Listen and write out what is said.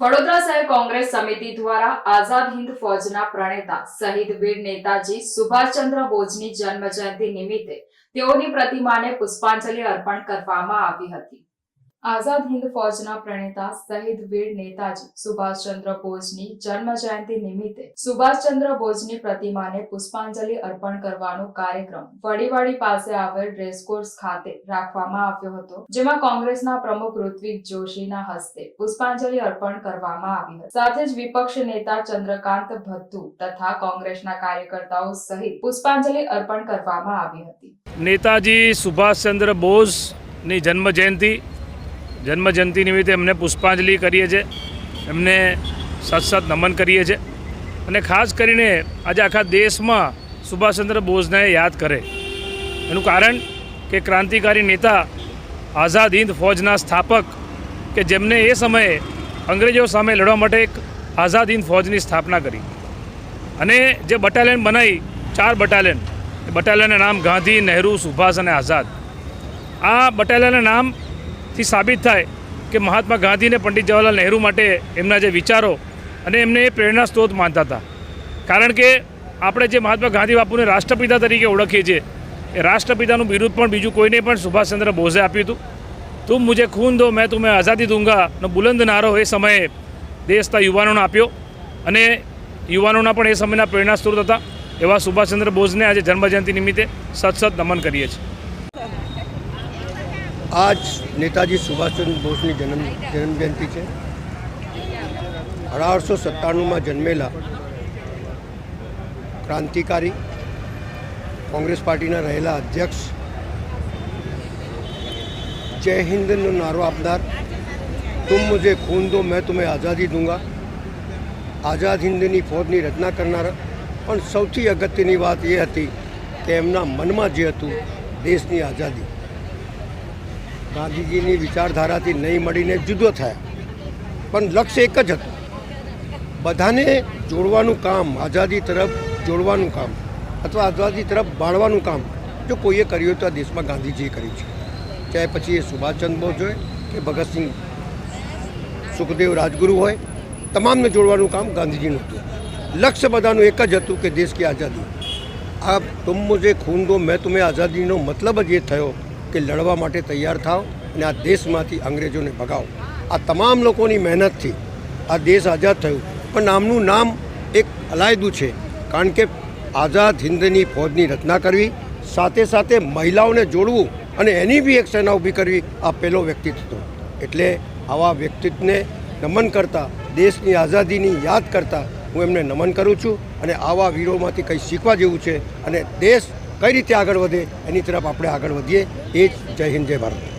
વડોદરા શહેર કોંગ્રેસ સમિતિ દ્વારા આઝાદ હિન્દ ફૌજના પ્રણેતા શહીદ વીર નેતાજી સુભાષચંદ્ર બોઝની જન્મ જયંતિ નિમિત્તે તેઓની પ્રતિમાને પુષ્પાંજલિ અર્પણ કરવામાં આવી હતી. આઝાદ હિન્દ ફોજના પ્રણેતા શહીદ વીર નેતાજી સુભાષચંદ્ર બોઝની જન્મ જયંતિ નિમિત્તે સુભાષચંદ્ર બોઝની પ્રતિમાને પુષ્પાંજલિ અર્પણ કરવાનો કાર્યક્રમ વડીવાડી પાસે આવેલ રેસકોર્સ ખાતે રાખવામાં આવ્યો હતો, જેમાં કોંગ્રેસના પ્રમુખ ઋત્વિક જોશીના હસ્તે પુષ્પાંજલિ અર્પણ કરવામાં આવી હતી. સાથે જ વિપક્ષ નેતા ચંદ્રકાંત ભત્તુ તથા કોંગ્રેસના કાર્યકર્તાઓ સહિત પુષ્પાંજલિ અર્પણ કરવામાં આવી હતી. નેતાજી સુભાષચંદ્ર બોઝની જન્મ જયંતિ જન્મ જયંતિ નિમિત્તે એમને પુષ્પાંજલિ કરીએ છીએ. એમને સત સત નમન કરીએ છીએ. અને ખાસ કરીને આજે આખા દેશમાં સુભાષચંદ્ર બોઝને યાદ કરે. એનું કારણ કે ક્રાંતિકારી નેતા આઝાદ હિન્દ ફૌજના સ્થાપક કે જેમને એ સમયે અંગ્રેજો સામે લડવા માટે એક આઝાદ હિન્દ ફૌજની સ્થાપના કરી. અને જે બટાલિયન બનાવી ચાર બટાલિયન એ બટાલિયનના નામ ગાંધી, નહેરુ, સુભાષ અને આઝાદ. આ બટાલિયનના નામથી સાબિત થાય કે મહાત્મા ગાંધીને પંડિત જવાહરલાલ નહેરુ માટે એમના જે વિચારો અને એમને એ પ્રેરણા સ્ત્રોત માનતા હતા. કારણ કે આપણે જે મહાત્મા ગાંધી બાપુને રાષ્ટ્રપિતા તરીકે ઓળખીએ છીએ, એ રાષ્ટ્રપિતાનું બિરુદ પણ બીજું કોઈને પણ સુભાષચંદ્ર બોઝે આપ્યું હતું. તું મુજે ખૂન દો, મેં તુમ્हें આઝાદી દૂંગાનો બુલંદ નારો એ સમયે દેશના યુવાનોને આપ્યો અને યુવાનોના પણ એ સમયના પ્રેરણા સ્ત્રોત હતા એવા સુભાષચંદ્ર બોઝને આજે જન્મજયંતિ નિમિત્તે સત સત નમન કરીએ છીએ. આજ નેતાજી સુભાષચંદ્ર બોઝની જન્મ જન્મજયંતિ છે. અઢારસો સત્તાણુંમાં જન્મેલા ક્રાંતિકારી કોંગ્રેસ પાર્ટીના રહેલા અધ્યક્ષ જય હિન્દનો નારો આપનાર, તુમ મુજે ખૂન દો, મેં તુમે આઝાદી દૂંગા. આઝાદ હિંદની ફોજની રચના કરનાર, પણ સૌથી અગત્યની વાત એ હતી કે એમના મનમાં જે હતું, દેશની આઝાદી. ગાંધીજીની વિચારધારાથી નહીં મળીને જુદો થયા. પણ લક્ષ્ય એક જ હતું. બધાને જોડવાનું કામ, આઝાદી તરફ જોડવાનું કામ અથવા આઝાદી તરફ બાળવાનું કામ જો કોઈએ કર્યું તો આ દેશમાં ગાંધીજીએ કર્યું છે. ચાહે પછી એ સુભાષચંદ્ર બોઝ હોય કે ભગતસિંહ સુખદેવ રાજગુરુ હોય, તમામને જોડવાનું કામ ગાંધીજીનું હતું. લક્ષ્ય બધાનું એક જ હતું કે દેશ કે આઝાદી. આ તુમ મુજે ખૂન દો, મેં તુમે આઝાદીનો મતલબ જ એ થયો કે લડવા માટે તૈયાર થાવ અને આ દેશમાંથી અંગ્રેજોને ભગાવો. આ તમામ લોકોની મહેનતથી આ દેશ આઝાદ થયું. પણ નામનું નામ એક અલાયદું છે. કારણ કે આઝાદ હિન્દની ફોજની રચના કરવી, સાથે સાથે મહિલાઓને જોડવું અને એની બી એક સેના ઊભી કરવી આ પહેલો વ્યક્તિત્વ. હતો એટલે આવા વ્યક્તિત્વને નમન કરતાં, દેશની આઝાદીની યાદ કરતા હું એમને નમન કરું છું અને આવા વીરોમાંથી કંઈ શીખવા જેવું છે અને દેશ કઈ રીતે આગળ વધે એની તરફ આપણે આગળ વધીએ. એ જ જય હિન્દ, જય ભારત.